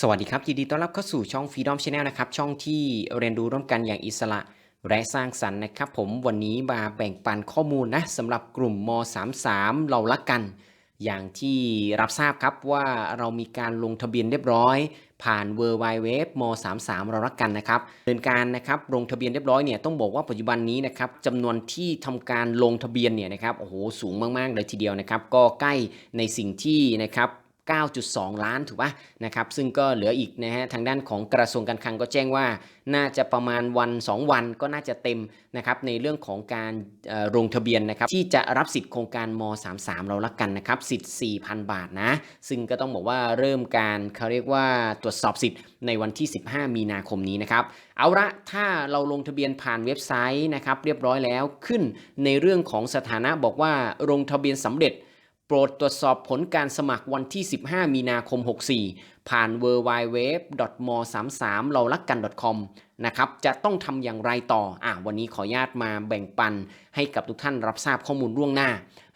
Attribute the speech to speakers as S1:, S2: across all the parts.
S1: สวัสดีครับ ยินดีต้อนรับเข้าสู่ช่อง Freedom Channel นะครับ ช่องที่เรียนรู้ร่วมกันอย่างอิสระ และสร้างสรรค์นะครับ ผมวันนี้มาแบ่งปันข้อมูลนะสำหรับกลุ่มม 33 เรารักกัน อย่างที่รับทราบครับว่าเรามีการลงทะเบียนเรียบร้อย ผ่าน w w w m 33เรารักกันนะครับเดินการนะครับลงทะเบียนเรียบร้อยเนี่ยต้องบอกว่าปัจจุบันนี้นะครับจำนวนที่ทำการลงทะเบียนเนี่ยนะครับโอ้โหสูงมากๆเลยทีเดียวนะครับ ก็ใกล้ในสิ่งที่นะครับ 9.2 ล้านถูกป่ะนะครับซึ่งก็เหลืออีกนะฮะทางด้านของกระทรวงการคลังก็แจ้งว่า น่าจะประมาณวัน 2 วันก็น่าจะเต็มนะครับในเรื่องของการลงทะเบียนนะครับที่จะรับสิทธิ์โครงการม 33 เราละกันนะครับสิทธิ์ 4,000 บาทนะ ซึ่งก็ต้องบอกว่าเริ่มการเขาเรียกว่าตรวจสอบสิทธิ์ในวันที่ 15 มีนาคมนี้นะครับเอาละถ้าเราลงทะเบียนผ่านเว็บไซต์นะครับเรียบร้อยแล้วขึ้นในเรื่องของสถานะบอกว่าลงทะเบียนสำเร็จ โปรดตรวจสอบผลการสมัครวันที่ 15 มีนาคม 64 ผ่าน w w w m 3 3เราลักกัน .com นะครับ จะต้องทำอย่างไรต่อ อะ วันนี้ขออนุญาตมาแบ่งปันให้กับทุกท่านรับทราบข้อมูลล่วงหน้า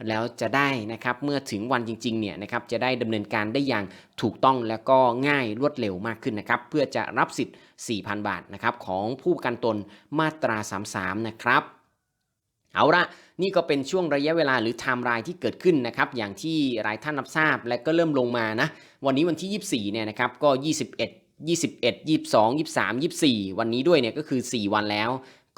S1: แล้วจะได้นะครับ เมื่อถึงวันจริงๆ เนี่ยนะครับ จะได้ดำเนินการได้อย่างถูกต้องแล้วก็ง่ายรวดเร็วมากขึ้นนะครับ เพื่อจะรับสิทธิ์ 4,000 บาทนะครับของผู้กันตนมาตรา 33 นะครับ เอาละนี่ก็เป็นช่วงระยะเวลาหรือไทม์ไลน์ที่เกิดขึ้นนะครับอย่างที่รายท่านรับทราบและก็เริ่มลงมานะวันนี้วันที่ 24เนี่ยนะครับก็ 21 21 22 23 24 วันนี้ด้วยเนี่ยก็คือ 4 วันแล้ว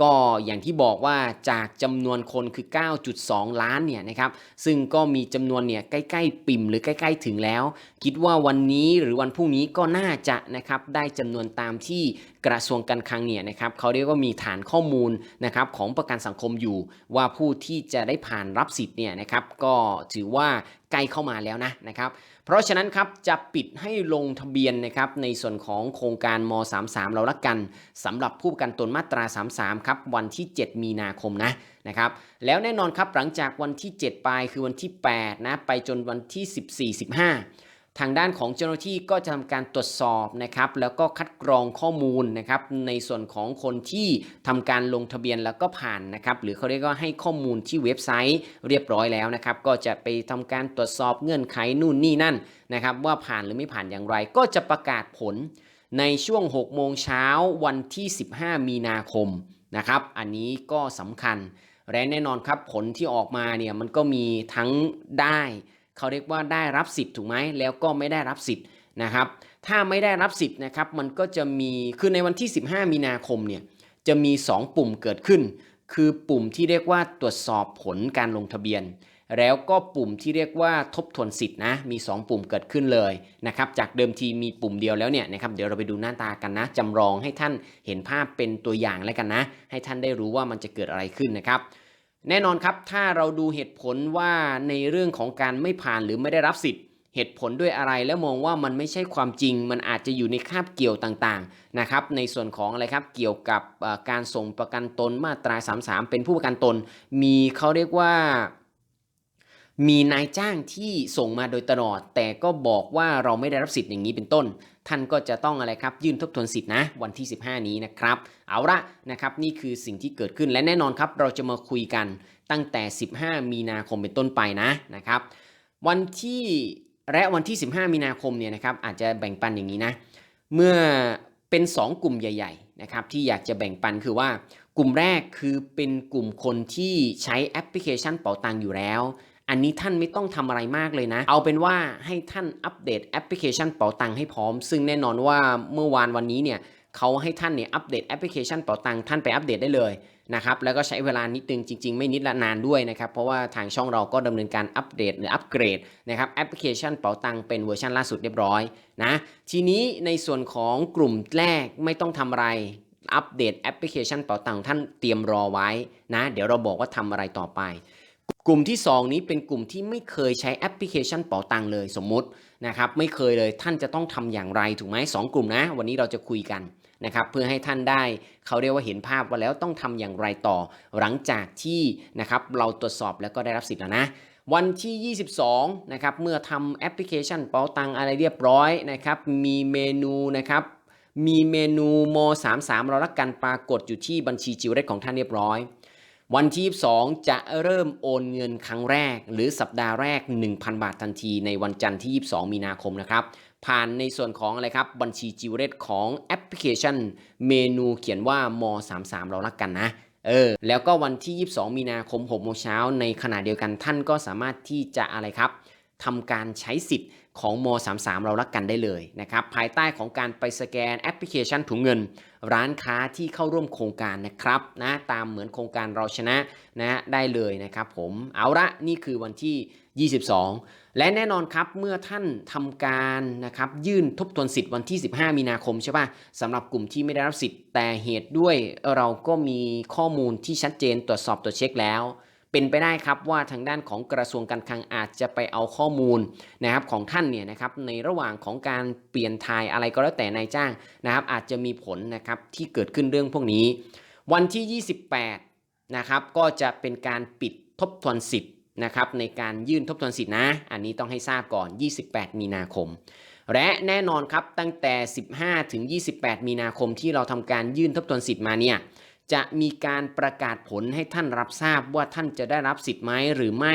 S1: ก็อย่างที่บอกว่าจากจำนวนคนคือ 9.2 ล้านเนี่ยนะครับ ซึ่งก็มีจำนวนเนี่ยใกล้ๆ ปิ่มหรือใกล้ๆ ถึงแล้ว คิดว่าวันนี้หรือวันพรุ่งนี้ก็น่าจะนะครับได้จำนวนตามที่กระทรวงการคลังเนี่ยนะครับเขาเรียกว่ามีฐานข้อมูลนะครับของประกันสังคมอยู่ ว่าผู้ที่จะได้ผ่านรับสิทธิ์เนี่ยนะครับก็ถือว่าใกล้เข้ามาแล้วนะนะครับ เพราะฉะนั้นครับจะปิดให้ลงทะเบียนนะครับในส่วนของโครงการม 33 เราละกันสำหรับผู้ประกันตนมาตรา 33 ครับวันที่ 7 มีนาคมนะนะครับแล้วแน่นอนครับหลังจากวันที่ 7 ไปคือวันที่ 8 นะ ไปจนวันที่ 14 15 ทางด้านของเจ้าหน้าที่ก็จะทำการตรวจสอบนะครับ แล้วก็คัดกรองข้อมูลนะครับในส่วนของคนที่ทำการลงทะเบียนแล้วก็ผ่านนะครับ หรือเขาเรียกว่าให้ข้อมูลที่เว็บไซต์เรียบร้อยแล้วนะครับ ก็จะไปทำการตรวจสอบเงื่อนไขนู่นนี่นั่นนะครับ ว่าผ่านหรือไม่ผ่านอย่างไร ก็จะประกาศผลในช่วง 6 โมงเช้าวันที่ 15 มีนาคมนะครับ อันนี้ก็สำคัญและแน่นอนครับผลที่ออกมาเนี่ยมันก็มีทั้งได้ เขาเรียกว่าได้รับสิทธิ์ถูกไหมแล้วก็ไม่ได้รับสิทธิ์นะครับ ถ้าไม่ได้รับสิทธิ์นะครับมันก็จะมีคือในวันที่ 15 มีนาคมเนี่ยจะมี 2 ปุ่มเกิดขึ้น คือปุ่มที่เรียกว่าตรวจสอบผลการลงทะเบียน แล้วก็ปุ่มที่เรียกว่าทบทวนสิทธินะมี 2 ปุ่มเกิดขึ้นเลยนะครับจากเดิมทีมีปุ่มเดียวแล้วเนี่ยนะครับเดี๋ยวเราไปดูหน้าตากันนะจำลองให้ท่านเห็นภาพเป็นตัวอย่างแล้วกันนะ ให้ท่านได้รู้ว่ามันจะเกิดอะไรขึ้นนะครับ แน่นอนครับ ถ้าเราดูเหตุผลว่าในเรื่องของการไม่ผ่านหรือไม่ได้รับสิทธิ์ เหตุผลด้วยอะไรแล้วมองว่ามันไม่ใช่ความจริง มันอาจจะอยู่ในคาบเกี่ยวต่างๆนะครับในส่วนของอะไรครับเกี่ยวกับการส่งประกันตนมาตรา 33 เป็นผู้ประกันตน มีเขาเรียกว่ามีนายจ้างที่ส่งมาโดยตลอด แต่ก็บอกว่าเราไม่ได้รับสิทธิ์อย่างนี้เป็นต้น ท่านก็จะต้องอะไรครับยื่นทบทวนสิทธินะวันที่ 15 นี้นะครับ เอาละนะครับนี่คือสิ่งที่เกิดขึ้นและแน่นอนครับ เราจะมาคุยกันตั้งแต่ 15 มีนาคมเป็นต้นไปนะนะครับ วันที่และวันที่ 15 มีนาคมเนี่ยนะครับอาจจะแบ่งปันอย่างนี้นะเมื่อเป็น 2 กลุ่มใหญ่ ๆ นะครับ ที่อยากจะแบ่งปันคือว่ากลุ่มแรกคือเป็นกลุ่มคนที่ใช้แอปพลิเคชันเป๋าตังอยู่แล้ว อันนี้ท่านไม่ต้องทำอะไรมากเลยนะ เอาเป็นว่าให้ท่านอัปเดตแอปพลิเคชันเป๋าตังให้พร้อม ซึ่งแน่นอนว่าเมื่อวานวันนี้เนี่ยเขาให้ท่านเนี่ยอัปเดตแอปพลิเคชันเป๋าตังท่านไปอัปเดตได้เลยนะครับแล้วก็ใช้เวลานิดนึงจริง ๆ ไม่นิดละนานด้วยนะครับ เพราะว่าทางช่องเราก็ดำเนินการอัปเดตหรืออัปเกรดนะครับแอปพลิเคชันเป๋าตังเป็นเวอร์ชันล่าสุดเรียบร้อยนะทีนี้ในส่วนของกลุ่มแรกไม่ต้องทำอะไรอัปเดตแอปพลิเคชันเป๋าตังท่านเตรียมรอไว้นะเดี๋ยวเราบอกว่าทำอะไรต่อไป กลุ่มที่ 2 นี้เป็นกลุ่มที่ไม่เคยใช้แอปพลิเคชันเป๋าตังเลยสมมุตินะครับไม่เคยเลยท่านจะต้องทำอย่างไรถูกไหมสองกลุ่มนะ วันนี้เราจะคุยกันนะครับเพื่อให้ท่านได้เขาเรียกว่าเห็นภาพว่าแล้วต้องทำอย่างไรต่อ หลังจากที่นะครับเราตรวจสอบแล้วก็ได้รับสิทธิ์แล้วนะ วันที่ 22นะครับเมื่อทำแอปพลิเคชันเป๋าตังอะไรเรียบร้อยนะครับมีเมนูนะครับมีเมนูม33เรารักกันปรากฏอยู่ที่บัญชีจิวเรตของท่านเรียบร้อย วันที่22จะเริ่มโอนเงินครั้งแรก หรือสัปดาห์แรก 1,000 บาททันทีในวันจันทร์ที่ 22 มีนาคมนะครับผ่านในส่วนของอะไรครับบัญชีจิวเรตของแอปพลิเคชัน เมนูเขียนว่าม33เรารักกันนะเออแล้วก็วันที่ 22 มีนาคม6โมงเช้าในขณะเดียวกันท่านก็สามารถที่จะอะไรครับทำการใช้สิทธิ์ ของม33 เรารักกันได้เลยนะครับภายใต้ของการไปสแกนแอปพลิเคชันถุงเงิน ร้านค้าที่เข้าร่วมโครงการนะครับนะตามเหมือนโครงการเราชนะนะได้เลยนะครับผมเอาละนี่คือวันที่ 22 และแน่นอนครับเมื่อท่านทำการนะครับยื่นทบทวนสิทธิ์วันที่ 15 มีนาคมใช่ป่ะสำหรับกลุ่มที่ไม่ได้รับสิทธิ์แต่เหตุด้วยเราก็มีข้อมูลที่ชัดเจนตรวจสอบตรวจเช็คแล้ว เป็นไปได้ครับว่าทางด้านของกระทรวงการคลังอาจจะไปเอาข้อมูลนะครับของท่านเนี่ยนะครับในระหว่างของการเปลี่ยนทายอะไรก็แล้วแต่นายจ้างนะครับอาจจะมีผลนะครับที่เกิดขึ้นเรื่องพวกนี้ วันที่ 28นะครับก็จะเป็นการปิดทบทวนสิทธิ์นะครับในการยื่นทบทวนสิทธินะ อันนี้ต้องให้ทราบก่อน 28 มีนาคม และแน่นอนครับตั้งแต่ 15 ถึง 28 มีนาคมที่เราทำการยื่นทบทวนสิทธิ์มาเนี่ย จะมีการประกาศผลให้ท่านรับทราบว่าท่านจะได้รับสิทธิ์ไหมหรือไม่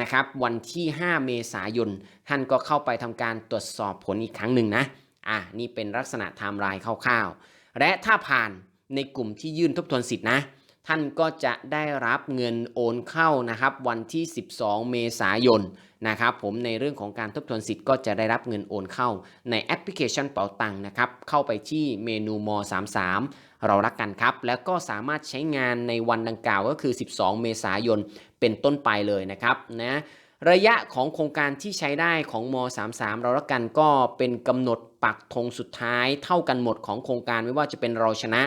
S1: นะครับ วันที่ 5 เมษายน ท่านก็เข้าไปทำการตรวจสอบผลอีกครั้งหนึ่งนะอะนี่เป็นลักษณะไทม์ไลน์คร่าวๆ และถ้าผ่านในกลุ่มที่ยื่นทบทวนสิทธินะ ท่านก็จะได้รับเงินโอนเข้านะครับ วันที่ 12 เมษายนนะครับผมในเรื่องของการทบทวนสิทธิ์ก็จะได้รับเงินโอนเข้าในแอปพลิเคชันเป๋าตังค์นะครับเข้าไปที่เมนูม 33 เรารักกันครับ แล้วก็สามารถใช้งานในวันดังกล่าวก็คือ 12 เมษายนเป็นต้นไปเลยนะครับนะระยะของโครงการที่ใช้ได้ของม 33 เรารักกันก็เป็นกำหนดปักธงสุดท้ายเท่ากันหมดของโครงการไม่ว่าจะเป็นเราชนะ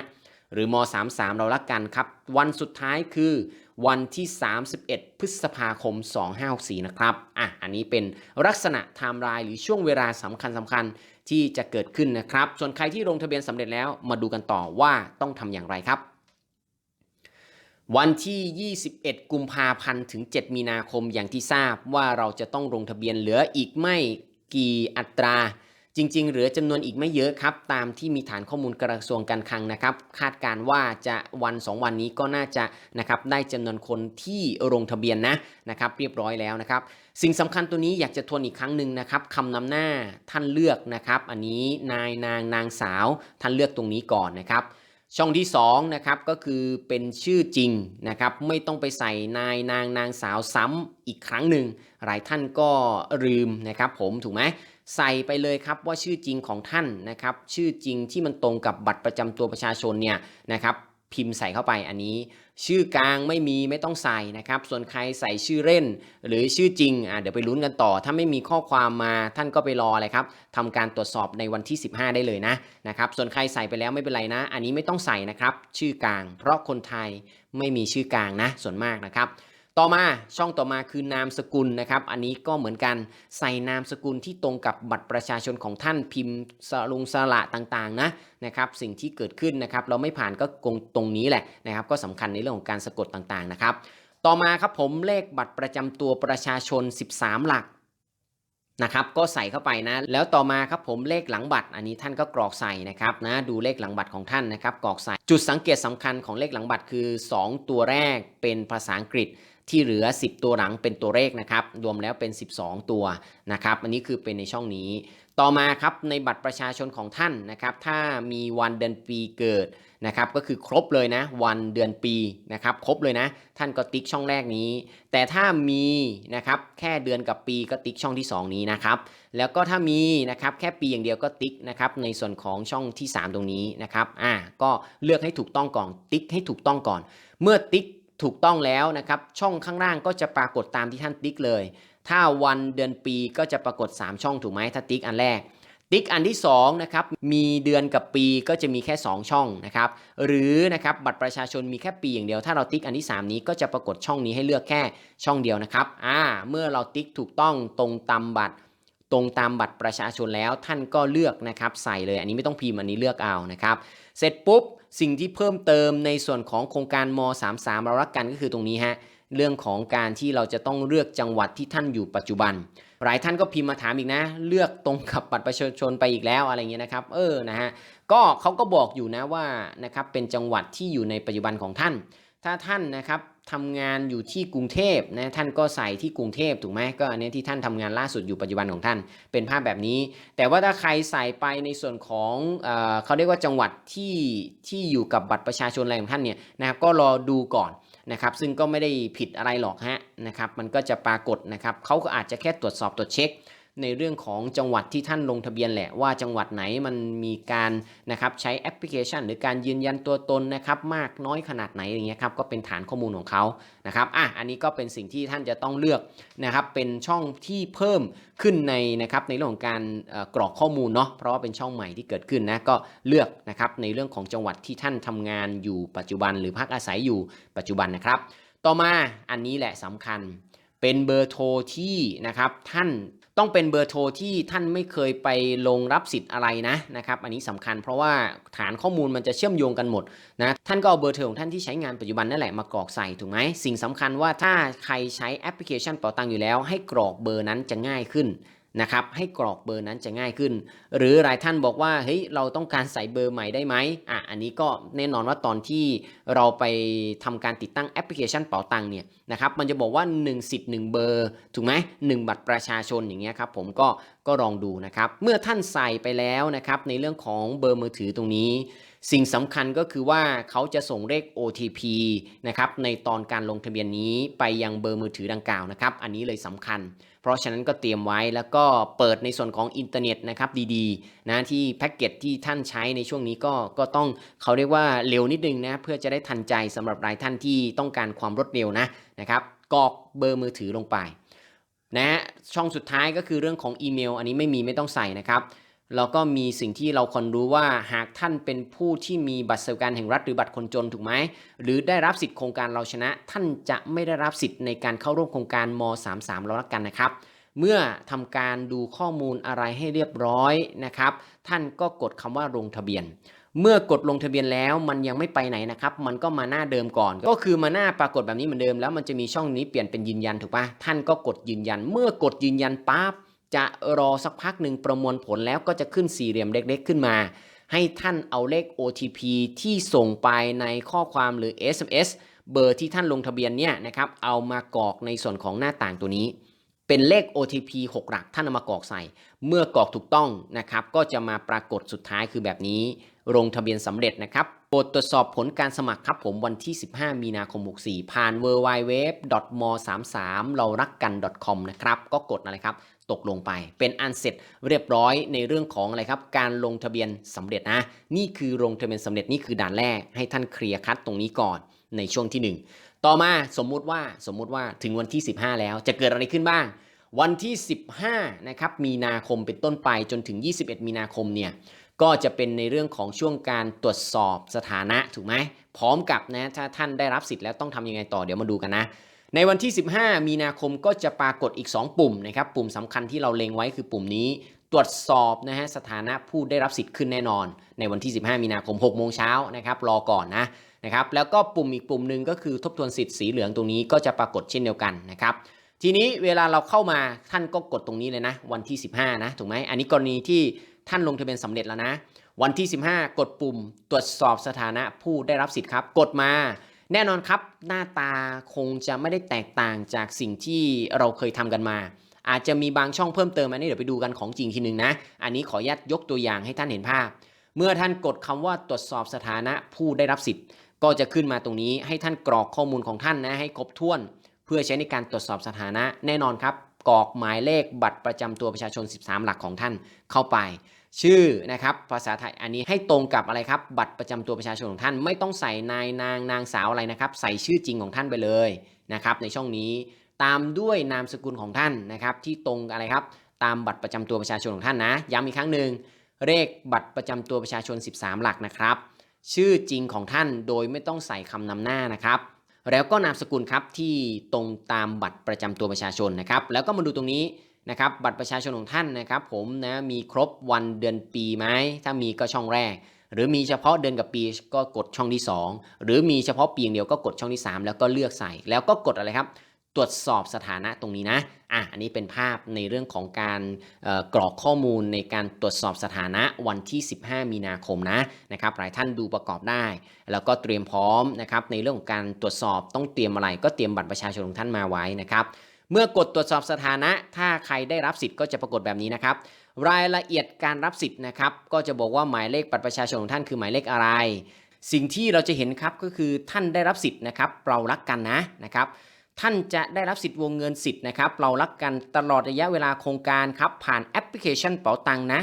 S1: หรือม 33 เรารักกันครับ วันสุดท้ายคือวันที่ 31 พฤษภาคม 2564 นะครับอะอันนี้เป็นลักษณะไทม์ไลน์หรือช่วงเวลาสำคัญสำคัญที่จะเกิดขึ้นนะครับ ส่วนใครที่ลงทะเบียนสำเร็จแล้วมาดูกันต่อว่าต้องทำอย่างไรครับวันที่ 21 กุมภาพันธ์ ถึง 7 มีนาคม อย่างที่ทราบว่าเราจะต้องลงทะเบียนเหลืออีกไม่กี่อัตรา จริง ๆ เหลือจำนวนอีกไม่เยอะครับ ตามที่มีฐานข้อมูลกระทรวงการคลังนะครับ คาดการว่าจะวัน 2 วันนี้ก็น่าจะนะครับได้จำนวนคนที่ลงทะเบียนนะนะครับ เรียบร้อยแล้วนะครับ สิ่งสำคัญตัวนี้อยากจะทวนอีกครั้งหนึ่งนะครับคำนำหน้าท่านเลือกนะครับ อันนี้นายนางนางสาว ท่านเลือกตรงนี้ก่อนนะครับช่องที่2นะครับก็คือเป็นชื่อจริงนะครับไม่ต้องไปใส่นายนางนางสาวซ้ำอีกครั้งหนึ่งหลายท่านก็ลืมนะครับผมถูกไหม ใส่ไปเลยครับว่าชื่อจริงของท่านนะครับชื่อจริงที่มันตรงกับบัตรประจำตัวประชาชนเนี่ยนะครับพิมพ์ใส่เข้าไปอันนี้ ชื่อกลางไม่มีไม่ต้องใส่นะครับ ส่วนใครใส่ชื่อเล่น หรือชื่อจริงอะเดี๋ยวไปลุ้นกันต่อ ถ้าไม่มีข้อความมาท่านก็ไปรออะไรครับทำการตรวจสอบในวันที่ 15 ได้เลยนะนะครับ ส่วนใครใส่ไปแล้วไม่เป็นไรนะ อันนี้ไม่ต้องใส่นะครับ ชื่อกลาง เพราะคนไทยไม่มีชื่อกลางนะ ส่วนมากนะครับ ต่อมาช่องต่อมาคือนามสกุลนะครับ อันนี้ก็เหมือนกันใส่นามสกุลที่ตรงกับบัตรประชาชนของท่านพิมพ์สลุงสละต่างๆนะนะครับ สิ่งที่เกิดขึ้นนะครับ เราไม่ผ่านก็กงตรงนี้แหละนะครับ ก็สำคัญในเรื่องของการสะกดต่างๆนะครับ ต่อมาครับผมเลขบัตรประจำตัวประชาชน 13 หลักนะครับก็ใส่เข้าไปนะแล้วต่อมาครับผมเลขหลังบัตร อันนี้ท่านก็กรอกใส่นะครับนะดูเลขหลังบัตรของท่านนะครับกรอกใส่จุดสังเกตสำคัญของเลขหลังบัตรคือ 2 ตัวแรกเป็นภาษาอังกฤษ ที่เหลือ 10 ตัวหลังเป็นตัวเลขนะครับรวมแล้วเป็น 12 ตัวนะครับอันนี้คือเป็นในช่องนี้ ต่อมาครับในบัตรประชาชนของท่านนะครับถ้ามีวันเดือนปีเกิดนะครับก็คือครบเลยนะวันเดือนปีนะครับครบเลยนะท่านก็ติ๊กช่องแรกนี้ แต่ถ้ามีนะครับแค่เดือนกับปีก็ติ๊กช่องที่ 2 นี้นะครับแล้วก็ถ้ามีนะครับแค่ปีอย่างเดียวก็ติ๊กนะครับในส่วนของช่องที่ 3 ตรงนี้นะครับอ่าก็เลือกให้ถูกต้องก่อนติ๊กให้ถูกต้องก่อน เมื่อติ๊ก ถูกต้องแล้วนะครับ ช่องข้างล่างก็จะปรากฏตามที่ท่านติ๊กเลย ถ้าวันเดือนปีก็จะปรากฏ 3 ช่องถูกไหมถ้าติ๊กอันแรก ติ๊กอันที่2นะครับมีเดือนกับปีก็จะมีแค่ 2 ช่องนะครับหรือนะครับบัตรประชาชนมีแค่ปีอย่างเดียว ถ้าเราติ๊กอันที่ 3 นี้ก็จะปรากฏช่องนี้ให้เลือกแค่ช่องเดียวนะครับอ่าเมื่อเราติ๊กถูกต้องตรงตามบัตร ตรงตามบัตรประชาชนแล้วท่านก็เลือกนะครับใส่เลยอันนี้ไม่ต้องพิมพ์อันนี้เลือกเอานะครับ เสร็จปุ๊บสิ่งที่เพิ่มเติมในส่วนของโครงการม 33 เรารักกันก็คือตรงนี้ฮะเรื่องของการที่เราจะต้องเลือกจังหวัดที่ท่านอยู่ปัจจุบัน หลายท่านก็พิมพ์มาถามอีกนะ เลือกตรงกับบัตรประชาชนไปอีกแล้วอะไรเงี้ยนะครับ เออนะฮะก็เขาก็บอกอยู่นะว่านะครับเป็นจังหวัดที่อยู่ในปัจจุบันของท่าน ถ้าท่านนะครับ ทำงานอยู่ที่กรุงเทพนะท่านก็ใส่ที่กรุงเทพถูกไหมก็อันนี้ที่ท่านทำงานล่าสุดอยู่ปัจจุบันของท่านเป็นภาพแบบนี้ แต่ว่าถ้าใครใส่ไปในส่วนของเออเขาเรียกว่าจังหวัดที่ที่อยู่กับบัตรประชาชนอะไรของท่านเนี่ยนะครับก็รอดูก่อนนะครับซึ่งก็ไม่ได้ผิดอะไรหรอกฮะนะครับมันก็จะปรากฏนะครับเขาก็อาจจะแค่ตรวจสอบตรวจเช็ค ในเรื่องของจังหวัดที่ท่านลงทะเบียนแหละว่าจังหวัดไหนมันมีการนะครับใช้แอปพลิเคชัน หรือการยืนยันตัวตนนะครับมากน้อยขนาดไหนอย่างเงี้ยครับก็เป็นฐานข้อมูลของเขานะครับอะอันนี้ก็เป็นสิ่งที่ท่านจะต้องเลือกนะครับเป็นช่องที่เพิ่มขึ้นในนะครับในเรื่องของการกรอกข้อมูลเนาะเพราะว่าเป็นช่องใหม่ที่เกิดขึ้นนะก็เลือกนะครับในเรื่องของจังหวัดที่ท่านทำงานอยู่ปัจจุบันหรือพักอาศัยอยู่ปัจจุบันนะครับ ต่อมาอันนี้แหละสำคัญเป็นเบอร์โทรที่นะครับท่าน ต้องเป็นเบอร์โทรที่ท่านไม่เคยไปลงรับสิทธิ์อะไรนะนะครับอันนี้สำคัญเพราะว่าฐานข้อมูลมันจะเชื่อมโยงกันหมดนะท่านก็เอาเบอร์โทรของท่านที่ใช้งานปัจจุบันนั่นแหละมากรอกใส่ถูกไหมสิ่งสำคัญว่าถ้าใครใช้แอปพลิเคชันเป๋าตังอยู่แล้ว ให้กรอกเบอร์นั้นจะง่ายขึ้น นะครับให้กรอกเบอร์นั้นจะง่ายขึ้น หรือหลายท่านบอกว่าเฮ้ยเราต้องการใส่เบอร์ใหม่ได้ไหมอะอันนี้ก็แน่นอนว่าตอนที่เราไปทำการติดตั้งแอปพลิเคชันเป๋าตังเนี่ยนะครับมันจะบอกว่า 1 สิทธิ์1เบอร์ถูกไหม1บัตรประชาชนอย่างเงี้ยครับผมก็ก็ลองดูนะครับเมื่อท่านใส่ไปแล้วนะครับในเรื่องของเบอร์มือถือตรงนี้ สิ่งสำคัญก็คือว่าเขาจะส่งเลข OTP นะครับในตอนการลงทะเบียนนี้ไปยังเบอร์มือถือดังกล่าวนะครับอันนี้เลยสำคัญ เพราะฉะนั้นก็เตรียมไว้แล้วก็เปิดในส่วนของอินเทอร์เน็ตนะครับดีๆนะที่แพ็กเกจที่ท่านใช้ในช่วงนี้ก็ก็ต้องเขาเรียกว่าเร็วนิดนึงนะเพื่อจะได้ทันใจสำหรับรายท่านที่ต้องการความรวดเร็วนะนะครับกรอกเบอร์มือถือลงไปนะฮะช่องสุดท้ายก็คือเรื่องของอีเมล อันนี้ไม่มีไม่ต้องใส่นะครับ แล้วก็มีสิ่งที่เราควรรู้ว่าหากท่านเป็นผู้ที่มีบัตรสวัสดิการแห่งรัฐหรือบัตรคนจนถูกไหมหรือได้รับสิทธิโครงการเราชนะ ท่านจะไม่ได้รับสิทธิ์ในการเข้าร่วมโครงการม 33 เราละกันนะครับ เมื่อทำการดูข้อมูลอะไรให้เรียบร้อยนะครับ ท่านก็กดคำว่าลงทะเบียน เมื่อกดลงทะเบียนแล้วมันยังไม่ไปไหนนะครับ มันก็มาหน้าเดิมก่อน ก็คือมาหน้าปรากฏแบบนี้เหมือนเดิมแล้วมันจะมีช่องนี้เปลี่ยนเป็นยืนยันถูกปะท่านก็กดยืนยัน เมื่อกดยืนยันปั๊บ จะรอสักพักหนึ่งประมวลผลแล้วก็จะขึ้นสี่เหลี่ยมเล็กๆ ขึ้นมา ให้ท่านเอาเลข OTP ที่ส่งไปในข้อความหรือ SMS เบอร์ที่ท่านลงทะเบียนเนี่ยนะครับเอามากรอกในส่วนของหน้าต่างตัวนี้ เป็นเลข OTP 6 หลักท่านเอามากรอกใส่ เมื่อกรอกถูกต้องนะครับก็จะมาปรากฏสุดท้ายคือแบบนี้ ลงทะเบียนสำเร็จนะครับโปรดตรวจสอบผลการสมัครครับผมวันที่ 15 มีนาคม 64 ผ่าน w w w m 3 3เรารักกัน .com นะครับก็กดอะไรครับ ตกลงไป เป็นอันเสร็จเรียบร้อยในเรื่องของอะไรครับ การลงทะเบียนสำเร็จนะ นี่คือลงทะเบียนสำเร็จนี่คือด่านแรกให้ท่านเคลียร์คัดตรงนี้ก่อนในช่วงที่ 1 ต่อมาสมมุติว่าสมมุติว่าถึงวันที่ 15 แล้วจะเกิดอะไรขึ้นบ้าง วันที่ 15นะครับมีนาคมเป็นต้นไปจนถึง 21 มีนาคมเนี่ยก็จะเป็นในเรื่องของช่วงการตรวจสอบสถานะถูกไหมพร้อมกับนะถ้าท่านได้รับสิทธิ์แล้วต้องทำยังไงต่อเดี๋ยวมาดูกันนะ ในวันที่ 15 มีนาคมก็จะปรากฏอีก 2 ปุ่มนะครับ ปุ่มสำคัญที่เราเล็งไว้คือปุ่มนี้ ตรวจสอบนะฮะสถานะผู้ได้รับสิทธิ์ขึ้นแน่นอน ในวันที่ 15 มีนาคม 6 โมงเช้านะครับ รอก่อนนะนะครับ แล้วก็ปุ่มอีกปุ่มหนึ่งก็คือทบทวนสิทธิ์สีเหลืองตรงนี้ก็จะปรากฏเช่นเดียวกันนะครับทีนี้เวลาเราเข้ามาท่านก็กดตรงนี้เลยนะ วันที่ 15 นะถูกไหมอันนี้กรณีที่ท่านลงทะเบียนสำเร็จแล้วนะ วันที่ 15 กดปุ่ม ตรวจสอบสถานะผู้ได้รับสิทธิ์ครับ กดมา แน่นอนครับ หน้าตาคงจะไม่ได้แตกต่างจากสิ่งที่เราเคยทำกันมา อาจจะมีบางช่องเพิ่มเติมอันนี้เดี๋ยวไปดูกันของจริงทีหนึ่งนะ อันนี้ขออนุญาตยกตัวอย่างให้ท่านเห็นภาพ เมื่อท่านกดคำว่าตรวจสอบสถานะผู้ได้รับสิทธิ์ ก็จะขึ้นมาตรงนี้ให้ท่านกรอกข้อมูลของท่านนะให้ครบถ้วน เพื่อใช้ในการตรวจสอบสถานะแน่นอนครับกรอกหมายเลขบัตรประจำตัวประชาชน 13 หลักของท่านเข้าไป ชื่อนะครับภาษาไทยอันนี้ให้ตรงกับอะไรครับ บัตรประจำตัวประชาชนของท่านไม่ต้องใส่นายนางนางสาวอะไรนะครับ ใส่ชื่อจริงของท่านไปเลยนะครับในช่องนี้ตามด้วยนามสกุลของท่านนะครับที่ตรงอะไรครับ ตามบัตรประจำตัวประชาชนของท่านนะย้ำอีกครั้งหนึ่งเลขบัตรประจำตัวประชาชน 13 หลักนะครับชื่อจริงของท่านโดยไม่ต้องใส่คำนำหน้านะครับ แล้วก็นามสกุลครับที่ตรงตามบัตรประจำตัวประชาชนนะครับ แล้วก็มาดูตรงนี้ นะครับบัตรประชาชนของท่านนะครับผมนะมีครบวันเดือนปีไหมถ้ามีก็ช่องแรก หรือมีเฉพาะเดือนกับปีก็กดช่องที่ 2 หรือมีเฉพาะปีอย่างเดียวก็กดช่องที่ 3 แล้วก็เลือกใส่ แล้วก็กดอะไรครับ ตรวจสอบสถานะตรงนี้นะอะอันนี้เป็นภาพในเรื่องของการเอ่อกรอกข้อมูลในการตรวจสอบสถานะวันที่ 15 มีนาคมนะนะครับหลายท่านดูประกอบได้ แล้วก็เตรียมพร้อมนะครับในเรื่องของการตรวจสอบต้องเตรียมอะไรก็เตรียมบัตรประชาชนของท่านมาไว้นะครับ เมื่อกดตรวจสอบสถานะ ถ้าใครได้รับสิทธิ์ก็จะปรากฏแบบนี้นะครับ รายละเอียดการรับสิทธิ์นะครับ ก็จะบอกว่าหมายเลขบัตรประชาชนของท่านคือหมายเลขอะไร สิ่งที่เราจะเห็นครับก็คือท่านได้รับสิทธิ์นะครับ เรารักกันนะนะครับ ท่านจะได้รับสิทธิ์วงเงินสิทธิ์นะครับ เรารักกันตลอดระยะเวลาโครงการครับ ผ่านแอปพลิเคชันเป๋าตังนะ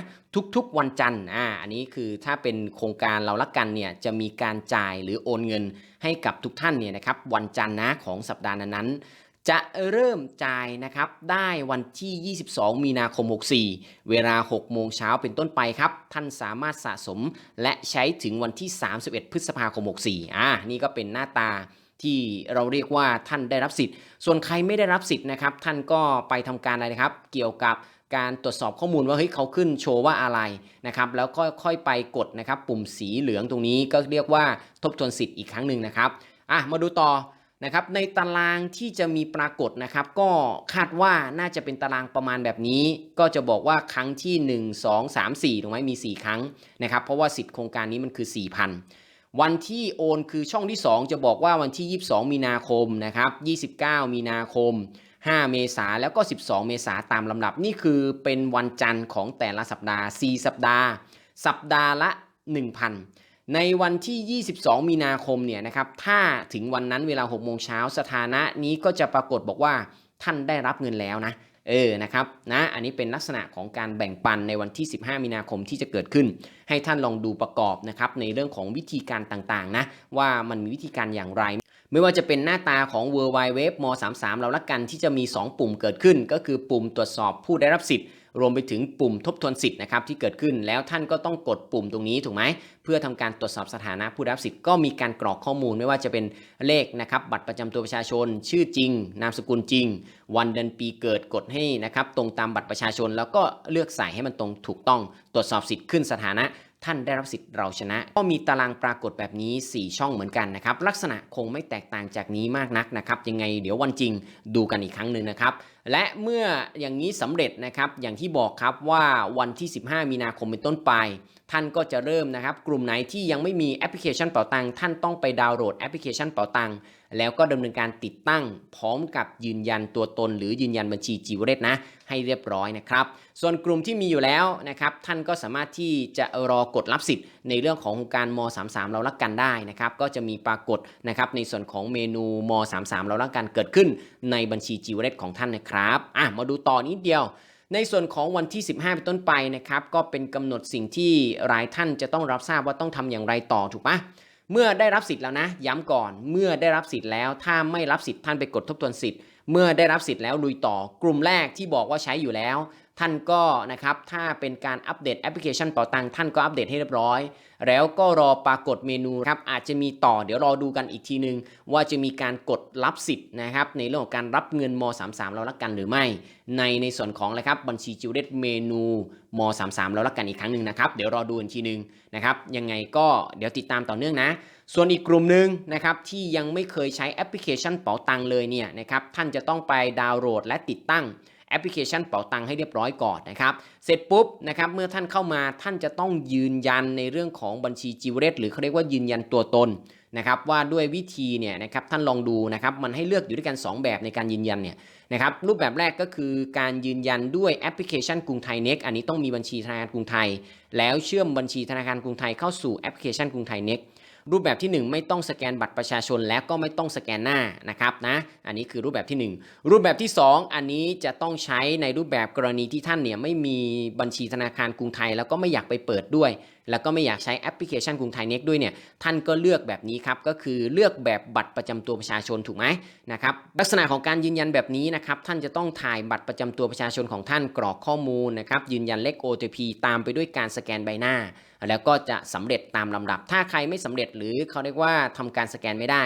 S1: ทุกๆ วันจันทร์ อ่า อันนี้คือถ้าเป็นโครงการเรารักกันเนี่ยจะมีการจ่ายหรือโอนเงินให้กับทุกท่านเนี่ยนะครับวันจันทร์นะของสัปดาห์นั้นๆ จะเริ่มจ่ายนะครับได้วันที่ 22 มีนาคม 64 เวลา 6 โมงเช้าเป็นต้นไปครับ ท่านสามารถสะสมและใช้ถึงวันที่ 31 พฤษภาคม 64 อ่า นี่ก็เป็นหน้าตาที่เราเรียกว่าท่านได้รับสิทธิ์ ส่วนใครไม่ได้รับสิทธิ์นะครับ ท่านก็ไปทำการอะไรนะครับ เกี่ยวกับการตรวจสอบข้อมูลว่าเฮ้ยเขาขึ้นโชว์ว่าอะไรนะครับ แล้วก็ค่อยไปกดนะครับ ปุ่มสีเหลืองตรงนี้ก็เรียกว่าทบทวนสิทธิ์อีกครั้งหนึ่งนะครับ อะ มาดูต่อ นะครับในตารางที่จะมีปรากฏนะครับ ก็คาดว่าน่าจะเป็นตารางประมาณแบบนี้ ก็จะบอกว่าครั้งที่ 1 2 3 4ถูกไหมมี 4 ครั้งนะครับเพราะว่าสิทธิโครงการนี้มันคือ 4,000 วันที่โอนคือช่องที่ 2 จะบอกว่าวันที่ 22 มีนาคมนะครับ29 มีนาคม 5 เมษาแล้วก็ 12 เมษาตามลำดับ นี่คือเป็นวันจันทร์ของแต่ละสัปดาห์ 4 สัปดาห์ สัปดาห์ละ 1,000 ในวันที่ 22 มีนาคมเนี่ยนะครับ ถ้าถึงวันนั้นเวลา 6 โมงเช้าสถานะนี้ก็จะปรากฏบอกว่าท่านได้รับเงินแล้วนะ เออ นะครับ นะ อันนี้เป็นลักษณะของการแบ่งปันในวันที่ 15 มีนาคมที่จะเกิดขึ้น ให้ท่านลองดูประกอบนะครับ ในเรื่องของวิธีการต่างๆ นะ ว่ามันมีวิธีการอย่างไร ไม่ว่าจะเป็นหน้าตาของ w w w m 33เราละกันที่จะมี 2 ปุ่มเกิดขึ้น ก็คือปุ่มตรวจสอบผู้ได้รับสิทธิ์ รวมไปถึงปุ่มทบทวนสิทธิ์นะครับที่เกิดขึ้นแล้วท่านก็ต้องกดปุ่มตรงนี้ถูกไหมเพื่อทำการตรวจสอบสถานะผู้รับสิทธิ์ก็มีการกรอกข้อมูลไม่ว่าจะเป็นเลขนะครับบัตรประจำตัวประชาชน ชื่อจริง นามสกุลจริง วันเดือนปีเกิดกดให้นะครับตรงตามบัตรประชาชน แล้วก็เลือกใส่ให้มันตรงถูกต้องตรวจสอบสิทธิ์ขึ้นสถานะท่านได้รับสิทธิ์เราชนะ ก็มีตารางปรากฏแบบนี้ 4 ช่องเหมือนกันนะครับ ลักษณะคงไม่แตกต่างจากนี้มากนักนะครับ ยังไงเดี๋ยววันจริงดูกันอีกครั้งหนึ่งนะครับและเมื่ออย่างนี้สำเร็จนะครับ อย่างที่บอกครับว่าวันที่ 15 มีนาคมเป็นต้นไป ท่านก็จะเริ่มนะครับ กลุ่มไหนที่ยังไม่มีแอปพลิเคชันเป๋าตังท่านต้องไปดาวน์โหลดแอปพลิเคชันเป๋าตังแล้วก็ดำเนินการติดตั้ง พร้อมกับยืนยันตัวตน หรือยืนยันบัญชีจิวเรตนะ ให้เรียบร้อยนะครับ ส่วนกลุ่มที่มีอยู่แล้วนะครับ ท่านก็สามารถที่จะรอกดรับสิทธิ์ในเรื่องของโครงการม 33 เรารักกันได้นะครับก็จะมีปรากฏนะครับในส่วนของเมนูม 33 เรารักกันเกิดขึ้นในบัญชีจิวเรตของท่านนะครับอะมาดูต่อนิดเดียวในส่วนของวันที่ 15 เป็นต้นไปนะครับก็เป็นกำหนดสิ่งที่รายท่านจะต้องรับทราบว่าต้องทำอย่างไรต่อถูกปะเมื่อได้รับสิทธิ์แล้วนะ ย้ำก่อนเมื่อได้รับสิทธิ์แล้ว ถ้าไม่รับสิทธิ์ท่านไปกดทบทวนสิทธิ์ เมื่อได้รับสิทธิ์แล้วลุยต่อกลุ่มแรกที่บอกว่าใช้อยู่แล้ว ท่านก็นะครับถ้าเป็นการอัปเดตแอปพลิเคชันเป๋าตังท่านก็อัปเดตให้เรียบร้อย แล้วก็รอปรากฏเมนูครับอาจจะมีต่อเดี๋ยวรอดูกันอีกทีนึง ว่าจะมีการกดรับสิทธิ์นะครับในเรื่องของการรับเงินม 33 เราละกันหรือไม่ ในในส่วนของอะครับบัญชีจิวเรตเมนูม 33 เราละกันอีกครั้งหนึ่งนะครับเดี๋ยวรอดูอีกทีนึงนะครับยังไงก็เดี๋ยวติดตามต่อเนื่องนะ ส่วนอีกกลุ่มหนึ่งนะครับที่ยังไม่เคยใช้แอปพลิเคชันเป๋าตังเลยเนี่ยนะครับท่านจะต้องไปดาวน์โหลดและติดตั้ง แอปพลิเคชันเป๋าตังให้เรียบร้อยก่อนนะครับ เสร็จปุ๊บนะครับเมื่อท่านเข้ามาท่านจะต้องยืนยันในเรื่องของบัญชีจิวเรตหรือเขาเรียกว่ายืนยันตัวตนนะครับว่าด้วยวิธีเนี่ยนะครับท่านลองดูนะครับมันให้เลือกอยู่ด้วยกัน 2 แบบในการยืนยันเนี่ยนะครับรูปแบบแรกก็คือการยืนยันด้วยแอปพลิเคชันกรุงไทยเน็กอันนี้ต้องมีบัญชีธนาคารกรุงไทย แล้วเชื่อมบัญชีธนาคารกรุงไทยเข้าสู่แอปพลิเคชันกรุงไทยเน็ก รูปแบบที่ 1 ไม่ต้องสแกนบัตรประชาชนและก็ไม่ต้องสแกนหน้านะครับนะอันนี้คือรูปแบบที่ 1 รูปแบบที่ 2 อันนี้จะต้องใช้ในรูปแบบกรณีที่ท่านเนี่ยไม่มีบัญชีธนาคารกรุงไทย แล้วก็ไม่อยากไปเปิดด้วย แล้วก็ไม่อยากใช้แอปพลิเคชันกรุงไทยเน็กด้วยเนี่ยท่านก็เลือกแบบนี้ครับก็คือเลือกแบบบัตรประจำตัวประชาชนถูกไหมนะครับลักษณะของการยืนยันแบบนี้นะครับท่านจะต้องถ่ายบัตรประจำตัวประชาชนของท่านกรอกข้อมูลนะครับยืนยันเลข OTP ตามไปด้วยการสแกนใบหน้า แล้วก็จะสำเร็จตามลำดับ ถ้าใครไม่สำเร็จหรือเขาเรียกว่าทำการสแกนไม่ได้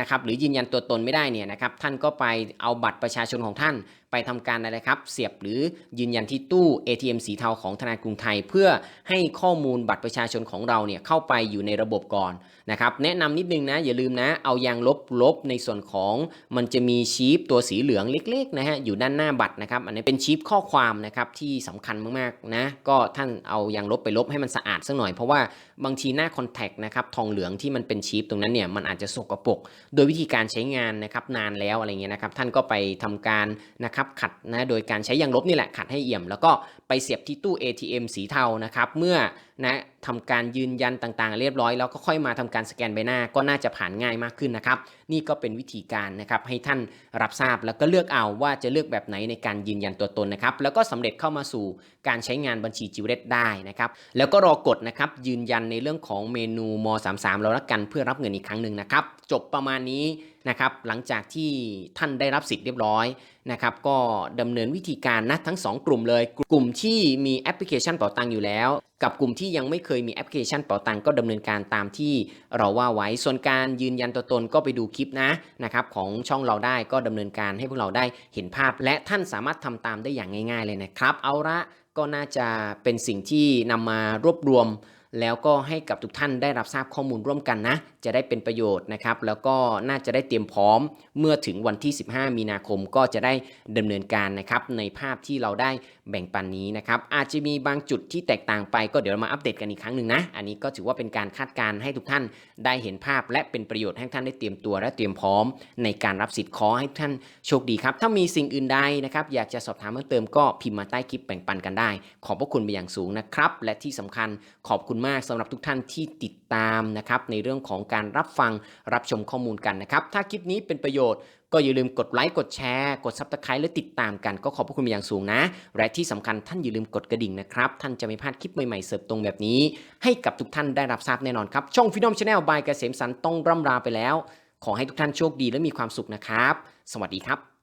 S1: นะครับหรือยืนยันตัวตนไม่ได้เนี่ยนะครับท่านก็ไปเอาบัตรประชาชนของท่าน ไปไปทำการอะไรครับ เสียบหรือยืนยันที่ตู้ ATM สีเทาของธนาคารกรุงไทย เพื่อให้ข้อมูลบัตรประชาชนของเราเนี่ยเข้าไปอยู่ในระบบก่อนนะครับ แนะนำนิดนึงนะอย่าลืมนะ เอายางลบลบในส่วนของมันจะมีชีปตัวสีเหลืองเล็กๆนะฮะอยู่ด้านหน้าบัตรนะครับ อันนี้เป็นชีปข้อความนะครับที่สำคัญมากๆนะก็ท่านเอายางลบไปลบให้มันสะอาดสักหน่อยเพราะว่าบางทีหน้าคอนแทคนะครับทองเหลืองที่มันเป็นชีปตรงนั้นเนี่ยมันอาจจะสกปรกโดยวิธีการใช้งานนะครับนานแล้วอะไรเงี้ยนะครับท่านก็ไปทำการนะครับขัดนะโดยการใช้ยางลบนี่แหละขัดให้เอี่ยม แล้วก็ไปเสียบที่ตู้ ATM สีเทานะครับเมื่อนะทำการยืนยันต่างๆ เรียบร้อยแล้วก็ค่อยมาทำการสแกนใบหน้าก็น่าจะผ่านง่ายมากขึ้นนะครับ นี่ก็เป็นวิธีการนะครับให้ท่านรับทราบแล้วก็เลือกเอาว่าจะเลือกแบบไหนในการยืนยันตัวตนนะครับแล้วก็สำเร็จเข้ามาสู่การใช้งานบัญชีจิวเรตได้นะครับแล้วก็รอกดนะครับยืนยันในเรื่องของเมนูม 33เราละกันเพื่อรับเงินอีกครั้งหนึ่งนะครับจบประมาณนี้ นะครับหลังจากที่ท่านได้รับสิทธิ์เรียบร้อยนะครับก็ดำเนินวิธีการนะทั้ง 2 กลุ่มเลย กลุ่มที่มีแอปพลิเคชันเป๋าตังอยู่แล้ว กับกลุ่มที่ยังไม่เคยมีแอปพลิเคชันเป๋าตังก็ดำเนินการตามที่เราว่าไว้ส่วนการยืนยันตัวตนก็ไปดูคลิปนะนะครับของช่องเราได้ก็ดำเนินการให้พวกเราได้เห็นภาพ และท่านสามารถทำตามได้อย่างง่าย ๆ เลยนะครับเอาละก็น่าจะเป็นสิ่งที่นำมารวบรวมแล้วก็ให้กับทุกท่านได้รับทราบข้อมูลร่วมกันนะ จะได้เป็นประโยชน์นะครับแล้วก็น่าจะได้เตรียมพร้อมเมื่อถึงวันที่ 15 มีนาคมก็จะได้ดำเนินการนะครับในภาพที่เราได้แบ่งปันนี้นะครับอาจจะมีบางจุดที่แตกต่างไปก็เดี๋ยวเรามาอัปเดตกันอีกครั้งหนึ่งนะอันนี้ก็ถือว่าเป็นการคาดการณ์ให้ทุกท่านได้เห็นภาพ และเป็นประโยชน์ให้ท่านได้เตรียมตัว และเตรียมพร้อม ในการรับสิทธิ์ขอให้ท่านโชคดีครับถ้ามีสิ่งอื่นใดนะครับอยากจะสอบถามเพิ่มเติมก็พิมพ์มาใต้คลิปแบ่งปันกันได้ ขอบพระคุณเป็นอย่างสูงนะครับและที่สำคัญขอบคุณมากสำหรับทุกท่านที่ติดตามนะครับในเรื่องของการรับฟังรับชมข้อมูลกันนะครับ ถ้าคลิปนี้เป็นประโยชน์ก็อย่าลืมกดไลค์กดแชร์กดซับสไครต์และติดตามกันก็ขอบพระคุณเป็นอย่างสูงนะ และที่สำคัญท่านอย่าลืมกดกระดิ่งนะครับ ท่านจะไม่พลาดคลิปใหม่ๆเสิร์ฟตรงแบบนี้ ให้กับทุกท่านได้รับทราบแน่นอนครับ ช่องฟิโนมชาแนลบายเกษมสันต์ต้องร่ำลาไปแล้ว ขอให้ทุกท่านโชคดีและมีความสุขนะครับ สวัสดีครับ